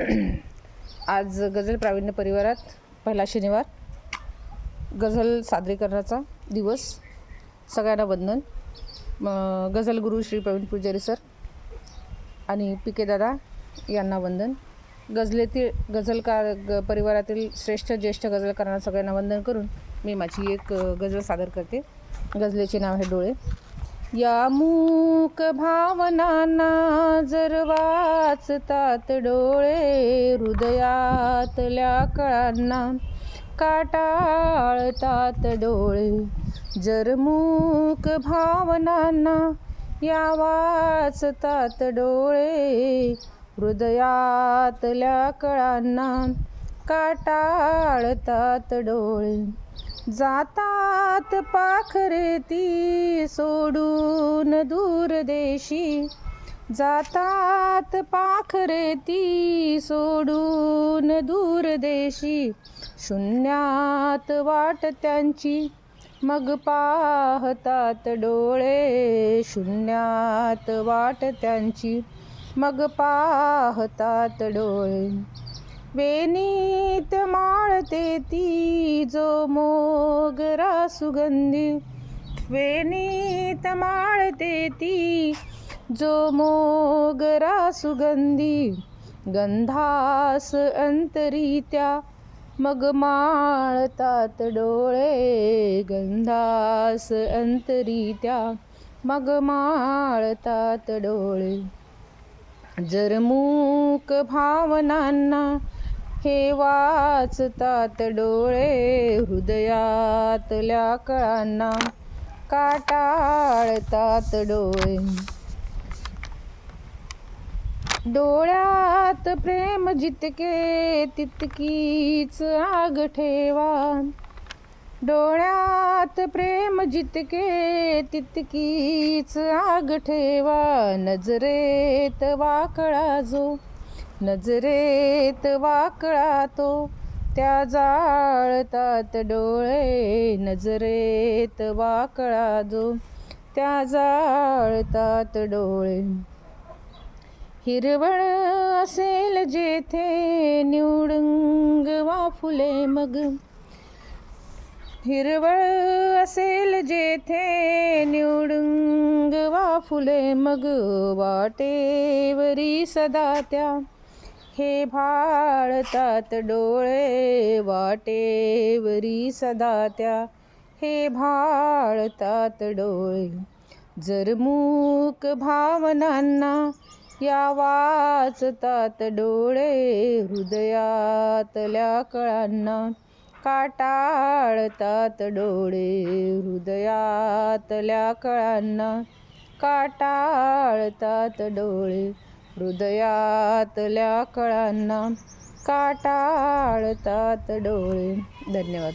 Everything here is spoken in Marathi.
आज गझल प्रावीण्य परिवारात पहिला शनिवार. गझल सादरीकरणाचा दिवस. सगळ्यांना वंदन. गझलगुरु गझल गुरु श्री प्रवीण पुजारी सर आणि पी के दादा यांना वंदन. गझलेतील गझलकार ग परिवारातील श्रेष्ठ ज्येष्ठ गझलकारांना सगळ्यांना वंदन करून मी माझी एक गझल सादर करते. गझलेचे नाव आहे डोळे. या मूक भावनांना जर वाचतात डोळे हृदयातल्या कळांना. काटाळतात डोळे. जर मूक भावनांना या वाचतात डोळे हृदयातल्या कळांना. काटाळतात डोळे. जातात पाखरे ती सोडून दूरदेशी जातात पाखरे ती सोडून दूरदेशी शून्यात वाट त्यांची मग पाहतात डोळे. शून्यात वाट त्यांची मग पाहतात डोळे. वेणीत माळते ती जो मोगरा सुगंधी. वेणीत माळते ती जो मोगरा सुगंधी. गंधास अंतरित्या मग माळतात डोळे. गंधास अंतरित्या मग माळतात डोळे. जर मूक भावनांना हे वाचतात डोळे हृदयातल्या कळांना. काटाळतात डोळे. डोळ्यात प्रेम जितके तितकीच आग ठेवा. डोळ्यात प्रेम जितके तितकीच आग ठेवा. नजरेत वाकळा जो नजरेत वाकळा तो त्या जाळतात डोळे. नजरेत वाकळा जो त्या जाळतात डोळे. हिरवळ असेल जेथे निवडुंग वा फुले मग. हिरवळ असेल जेथे निवडुंग वा फुले मग. वाटेवरी सदा त्या हे भाळतात डोळे वाटेवरी सदा त्या. हे भाळतात डोळे जर मूक भावनांना या वाचतात डोळे हृदयातल्या कळांना काटाळतात डोळे हृदयातल्या कळांना काटाळतात डोळे. हृदयातल्या कळांना काटाळतात डोळे. धन्यवाद.